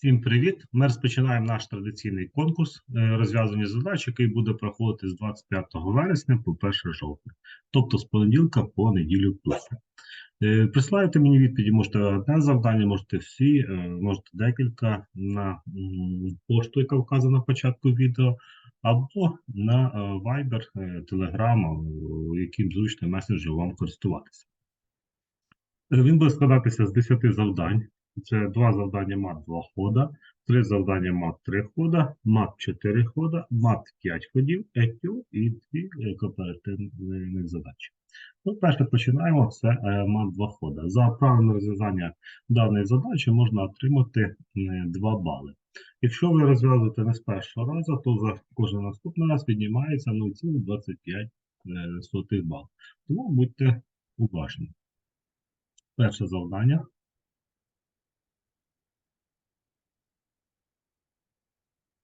Всім привіт! Ми розпочинаємо наш традиційний конкурс е, розв'язані задач, який буде проходити з 25 вересня по 1 жовтня, тобто з понеділка по неділю включно. Е, Присилаєте мені відповіді, можете одне завдання, можете всі, е, можете декілька на пошту, яка вказана на початку відео, або на Viber, Telegram, яким зручно месенджером вам користуватися. Він буде складатися з 10 завдань. Це два завдання мат 2 хода, три завдання мат 3 хода, мат 4 хода, мат 5 ходів, EQ і дві е, кооперативних задачі. Ну, перше починаємо. Це е, мат 2 хода. За правильне розв'язання даної задачі можна отримати е, 2 бали. Якщо ви розв'язуєте не з першого разу, то за кожен наступний раз піднімається 0,25 е, сотих бал. Тому будьте уважні. Перше завдання.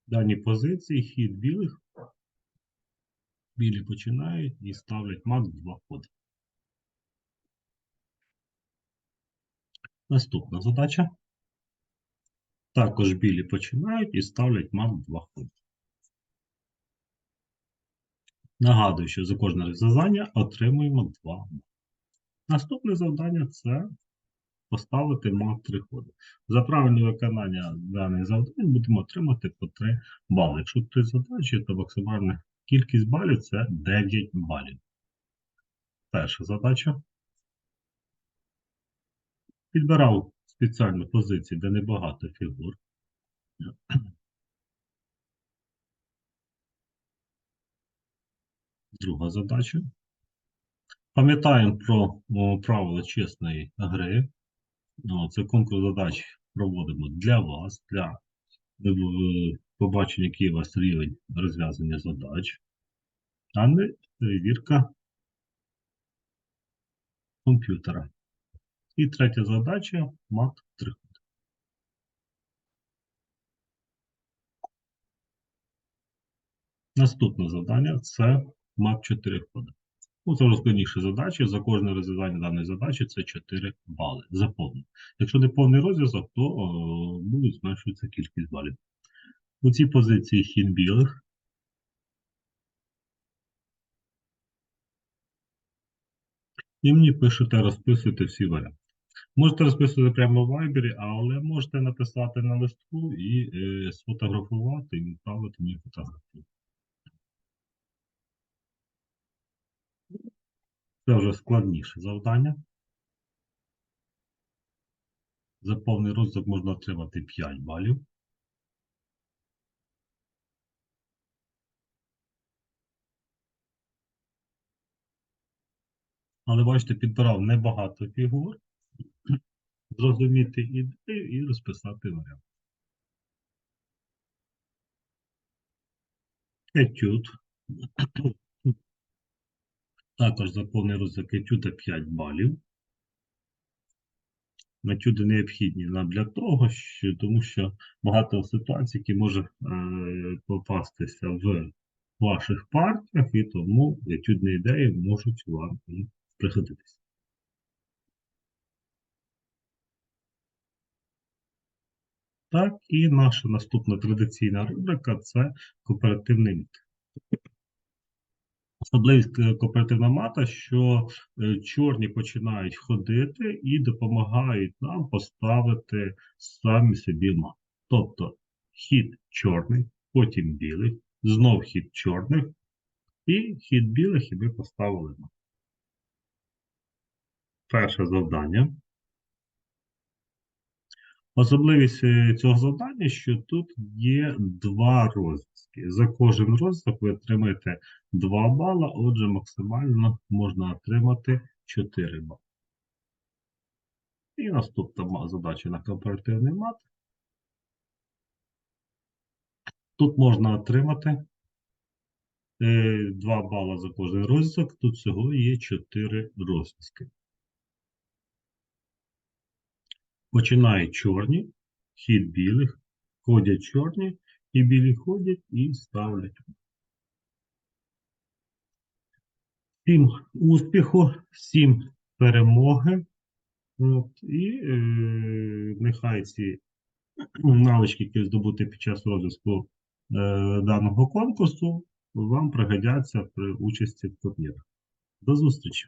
Дані позиції, хід білих. Білі починають і ставлять мат в два ходи. Наступна задача. Також білі починають і ставлять мат в два ходи. Нагадую, що за кожне розв'язання отримуємо 2 бали. Наступне завдання це поставити мат 3 ходи. За правильне виконання даних завдань будемо отримати по 3 бали. Якщо 3 задачі, то максимальна кількість балів це 9 балів. Перша задача. Підбирав спеціальну позицію, де небагато фігур. Друга задача. Пам'ятаємо про правила чесної гри. О, Це конкурс задач проводимо для вас, для е, побачення, який у вас рівень розв'язання задач, а не перевірка комп'ютера. І третя задача мат 3. Наступне завдання це мат 4 ходи. Ну, це вже задачі. За кожне розв'язання даної задачі це 4 бали. За повне. Якщо не повний розв'язок, то о, буде зменшуватися кількість балів. У цій позиції хід білих. І мені пишете, розписуйте всі варіанти. Можете розписувати прямо в Viber, але можете написати на листку і е, сфотографувати і відправити мені фотографію. Це вже складніше завдання. За повний розвиток можна отримати 5 балів. Але бачите, підбирав небагато фігур. Зрозуміти ідею і розписати варіант. Етюд. Також за повний розвиток етюда 5 балів. Етюди необхідні нам для того, що, тому що багато ситуацій, які може е, попастися в ваших партіях, і тому етюдні ідеї можуть вам і пригодитися. Так, і наша наступна традиційна рубрика це кооперативний міт. Особливість е, кооперативна мата, що е, чорні починають ходити і допомагають нам поставити самі собі мат. Тобто хід чорний, потім білий, знов хід чорних, і хід білих, і ми поставили мат. Перше завдання. Особливість е, цього завдання, що тут є два розв'язки. За кожен розв'язок ви отримаєте 2 бала, отже, максимально можна отримати 4 бали. І наступна задача на кооперативний мат. Тут можна отримати 2 бала за кожен розв'язок, тут всього є 4 розв'язки. Починають чорні, хід білих, ходять чорні, і білі ходять і ставлять. Всім успіху, всім перемоги. От, і е, нехай ці навички, які здобути під час розвитку е, даного конкурсу, вам пригодяться при участі в турнірах. До зустрічі!